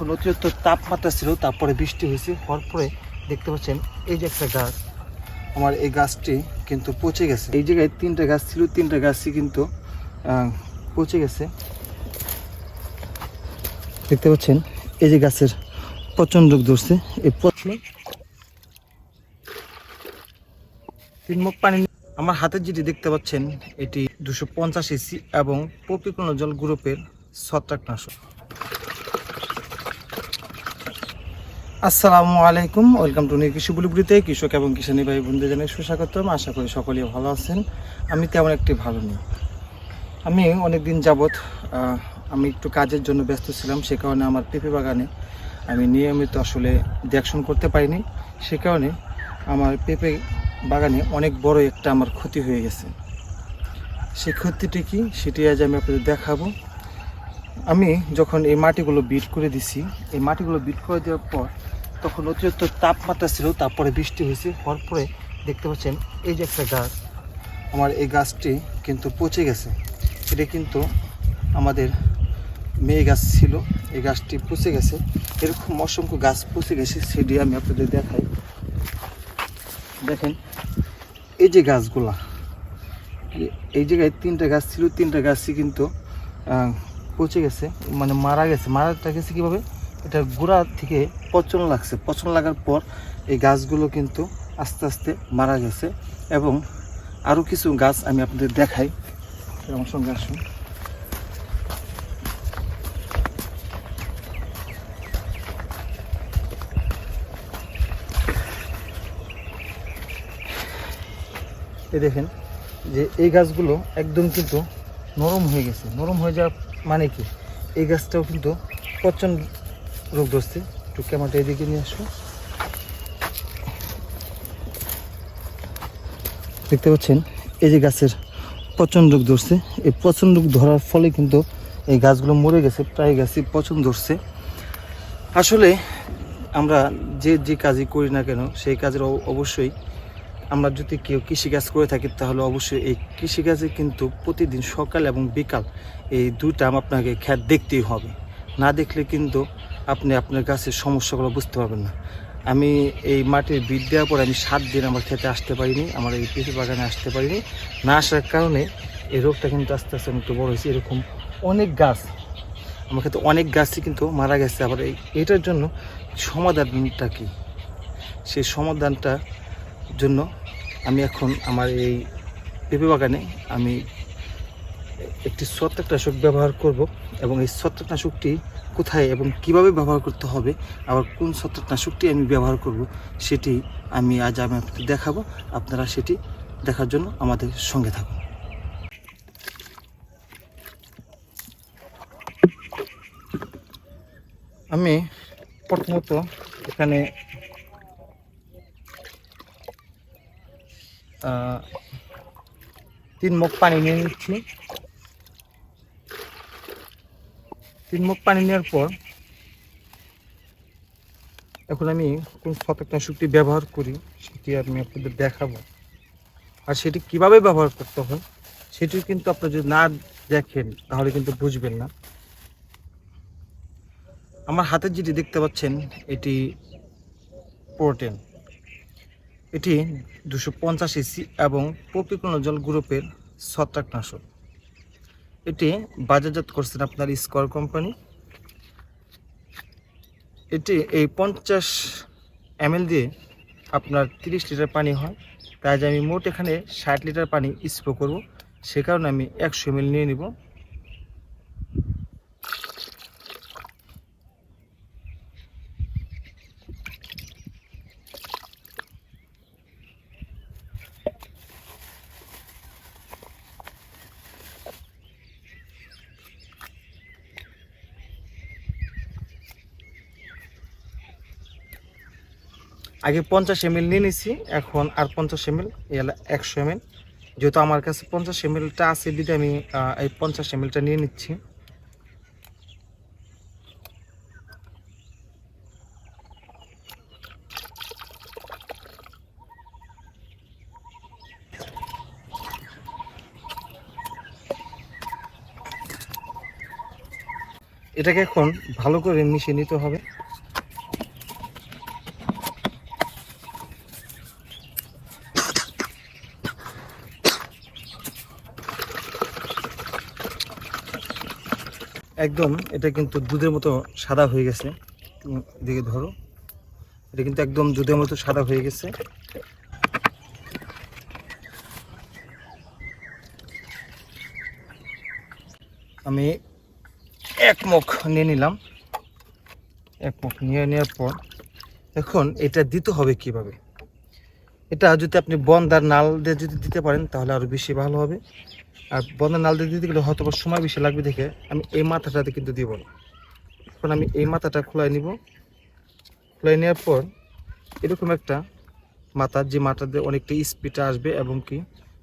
তখন অতিরিক্ত তাপমাত্রা ছিল, তারপরে বৃষ্টি হয়েছে, হওয়ার পরে দেখতে পাচ্ছেন এই যে একটা গাছ, আমার এই গাছটি কিন্তু পচে গেছে। এই জায়গায় তিনটা গাছ ছিল, তিনটা গাছই কিন্তু পচে গেছে। দেখতে পাচ্ছেন, এই যে গাছের পচন রোগ ধরছে, এই পচন তিন মুখ পানি আমার হাতে যেটি দেখতে পাচ্ছেন, এটি দুশো পঞ্চাশ এসি এবং পপিকোনোজল গ্রুপের ছত্রাকনাশক। আসসালামু আলাইকুম, ওয়েলকাম টু নিউ কৃষি বুলিগুড়িতে কৃষক এবং কিষানী ভাই বন্ধু জানাই সুস্বাগতম। আশা করি সকলেই ভালো আছেন। আমি তেমন একটি ভালো নেই। আমি অনেক দিন যাবৎ আমি একটু কাজের জন্য ব্যস্ত ছিলাম, সে কারণে আমার পেঁপে বাগানে আমি নিয়মিত আসলে দেখশন করতে পারিনি। সে কারণে আমার পেঁপে বাগানে অনেক বড় একটা আমার ক্ষতি হয়ে গেছে। সেই ক্ষতিটি কি, সেটি আজ আমি আপনাদের দেখাবো। আমি যখন এই মাটিগুলো বিট করে দিছি, এই মাটিগুলো বিট করে দেওয়ার পর তখন অতিরিক্ত তাপমাত্রা ছিল, তারপরে বৃষ্টি হয়েছে, হওয়ার পরে দেখতে পাচ্ছেন এই যে একটা গাছ, আমার এই গাছটি কিন্তু পচে গেছে। এটা কিন্তু আমাদের মেয়ে গাছ ছিল, এই গাছটি পচে গেছে। এরকম অসংখ্য গাছ পচে গেছে, সেটি আমি আপনাদের দেখাই। দেখেন, এই যে গাছগুলা, এই জায়গায় তিনটা গাছ ছিল, তিনটা গাছই কিন্তু পচে গেছে মানে মারা গেছে। মারাটা গেছে কীভাবে? এটা গোড়া থেকে পচন লাগছে। পচন লাগার পর এই গাছগুলো কিন্তু আস্তে আস্তে মারা গেছে এবং আরও কিছু গাছ আমি আপনাদের দেখাই। আমার সঙ্গে আসুন। এই দেখেন যে এই গাছগুলো একদম কিন্তু নরম হয়ে গেছে। নরম হয়ে যাওয়ার মানে কি? এই গাছটাও কিন্তু পচন রোগ ধরছে। একটু ক্যামেরাটা এদিকে নিয়ে আসো। দেখতে পাচ্ছেন, এই যে গাছের পচন রোগ ধরছে। এই পচন রোগ ধরার ফলে কিন্তু এই গাছগুলো মরে গেছে, প্রায় গাছই পচন ধরছে। আসলে আমরা যে যে কাজই করি না কেন, সেই কাজের অবশ্যই আমরা যদি কেউ কৃষিকাজ করে থাকি, তাহলে অবশ্যই এই কৃষিকাজে কিন্তু প্রতিদিন সকাল এবং বিকাল এই দুইটা আপনাকে খ্যাত দেখতেই হবে। না দেখলে কিন্তু আপনি আপনার গাছের সমস্যাগুলো বুঝতে পারবেন না। আমি এই মাটির বীজ দেওয়ার পর আমি সাত দিন আমার খেতে আসতে পারিনি, আমার এই পেঁপে বাগানে আসতে পারিনি। না আসার কারণে এই রোগটা কিন্তু আস্তে আস্তে একটু বড় হয়েছে। এরকম অনেক গাছ, আমার ক্ষেত্রে অনেক গাছই কিন্তু মারা গেছে। আবার এটার জন্য সমাধানটা কি? সেই সমাধানটা জন্য আমি এখন আমার এই পেঁপে বাগানে আমি একটি ছত্রাকনাশক ব্যবহার করব এবং এই ছত্রাকনাশকটি কোথায় এবং কীভাবে ব্যবহার করতে হবে, আবার কোন ছত্রাকনাশকটি আমি ব্যবহার করব সেটি আমি আজ আমি আপনাদের দেখাবো। আপনারা সেটি দেখার জন্য আমাদের সঙ্গে থাকুন। আমি প্রথমত এখানে তিন মুখ পানি নিয়ে নিচ্ছি। তিন মুখ পানি নেওয়ার পর এখন আমি কোন শতকনাশকটি ব্যবহার করি, সেটি আমি আপনাদের দেখাবো। আর সেটি কীভাবে ব্যবহার করতে হয়, সেটি কিন্তু আপনারা যদি না দেখেন, তাহলে কিন্তু বুঝবেন না। আমার হাতে যেটি দেখতে পাচ্ছেন, এটি প্রোটেন। এটি দুশো পঞ্চাশ ইসি এবং পপিকোনোজল গ্রুপের ছত্রাকনাশক। এটি বাজারজাত করছেন আপনার স্কোয়ার কোম্পানি এটি এই পঞ্চাশ এম দিয়ে আপনার তিরিশ লিটার পানি হয়। তাই আমি মোট এখানে ষাট লিটার পানি স্প্রে করব। সে কারণে আমি একশো এম নিয়ে নিব। আগে পঞ্চাশ এম নিয়ে নিছি, এখন আর পঞ্চাশ এম এল একশো এম যেহেতু আমার কাছে পঞ্চাশ এম এলটা আছে বিধে আমি এই পঞ্চাশ এম এলটা নিয়ে নিচ্ছি। এটাকে এখন ভালো করে মিশিয়ে নিতে হবে। একদম এটা কিন্তু দুধের মতো সাদা হয়ে গেছে। দিকে ধরো। এটা কিন্তু একদম দুধের মতো সাদা হয়ে গেছে। আমি এক মুখ নিয়ে নিলাম। এক মুখ নিয়ে নেওয়ার পর, এখন এটা দিতে হবে কীভাবে? এটা যদি আপনি বন্দার নাল দিয়ে যদি দিতে পারেন, তাহলে আরও বেশি ভালো হবে। আর বন্দার নাল দিয়ে দিতে গেলে হয়তো সময় বেশি লাগবে দেখে, আমি এই মাথাটাতে কিন্তু দিব না। এখন আমি এই মাথাটা খোলাই নিব। খোলাই নেওয়ার পর এরকম একটা মাথা, যে মাথাতে অনেকটা স্পিড আসবে এবং কি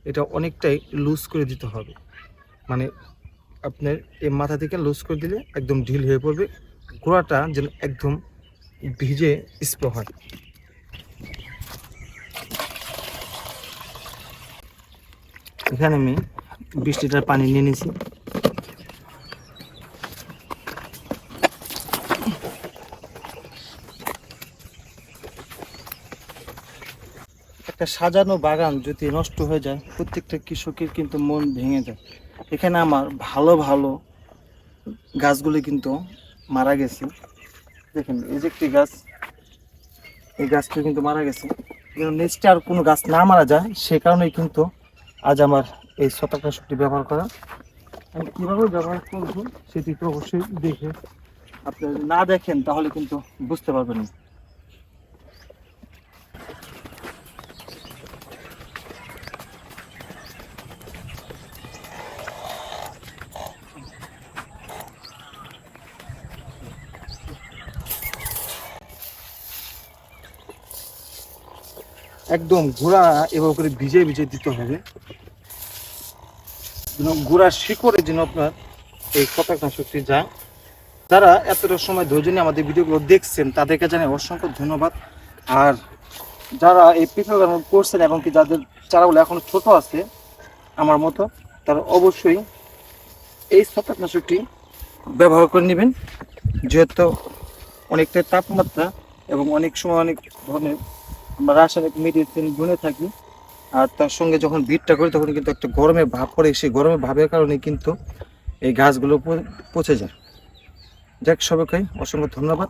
এটা অনেকটাই লুজ করে দিতে হবে। মানে আপনার এই মাথা থেকে লুজ করে দিলে একদম ঢিল হয়ে পড়বে, গোড়াটা যেন একদম ভিজে স্প্রে হয়। এখানে আমি বিশ লিটার পানি নিয়ে নিয়েছি একটা সাজানো বাগান যদি নষ্ট হয়ে যায়, প্রত্যেকটা কৃষকের কিন্তু মন ভেঙে যায়। এখানে আমার ভালো ভালো গাছগুলি কিন্তু মারা গেছে। দেখেন, এই যে একটি গাছ, এই গাছটা কিন্তু মারা গেছে। নেক্সট আর কোনো গাছ না মারা যায়, সে কারণেই কিন্তু আজ আমার এই শতাকাশটি ব্যবহার করা। আমি কীভাবে ব্যবহার করব সেটি তো অবশ্যই দেখে আপনি না দেখেন তাহলে কিন্তু বুঝতে পারবেন না। একদম গুঁড়া এভাবে করে ভিজে ভিজে দিতে হবে। যেন গুঁড়ার শিকড়ে যেন আপনার এই কটাকনাশকটি যায়। যারা এতটা সময় ধৈর্য নিয়ে আমাদের ভিডিওগুলো দেখছেন, তাদেরকে জানাই অসংখ্য ধন্যবাদ। আর যারা এই পিঠা করছেন এবং কি যাদের চারাগুলো এখন ছোট আছে, আমার মতো, তারা অবশ্যই এই ছত্রাকনাশকটি ব্যবহার করে নেবেন। যেহেতু অনেকটা তাপমাত্রা এবং অনেক সময় অনেক ধরনের আমরা রাসায়নিক মেডিসিন গুনে থাকি আর তার সঙ্গে যখন বিটটা করি, তখন কিন্তু একটা গরমে ভাব পড়ে। সেই গরমে ভাবের কারণে কিন্তু এই গাছগুলো পচে যায়। যাক, সবাইকে অসংখ্য ধন্যবাদ।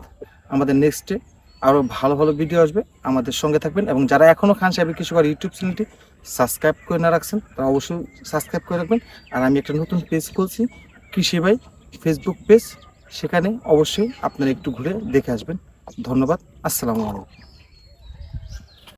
আমাদের নেক্সটে আরও ভালো ভালো ভিডিও আসবে। আমাদের সঙ্গে থাকবেন এবং যারা এখনও খান সাহেবের কৃষকর ইউটিউব চ্যানেলটি সাবস্ক্রাইব করে না রাখছেন, তারা অবশ্যই সাবস্ক্রাইব করে রাখবেন। আর আমি একটা নতুন পেজ খুলছি, কৃষি ভাই ফেসবুক পেজ সেখানে অবশ্যই আপনারা একটু ঘুরে দেখে আসবেন। ধন্যবাদ। আসসালামু আলাইকুম।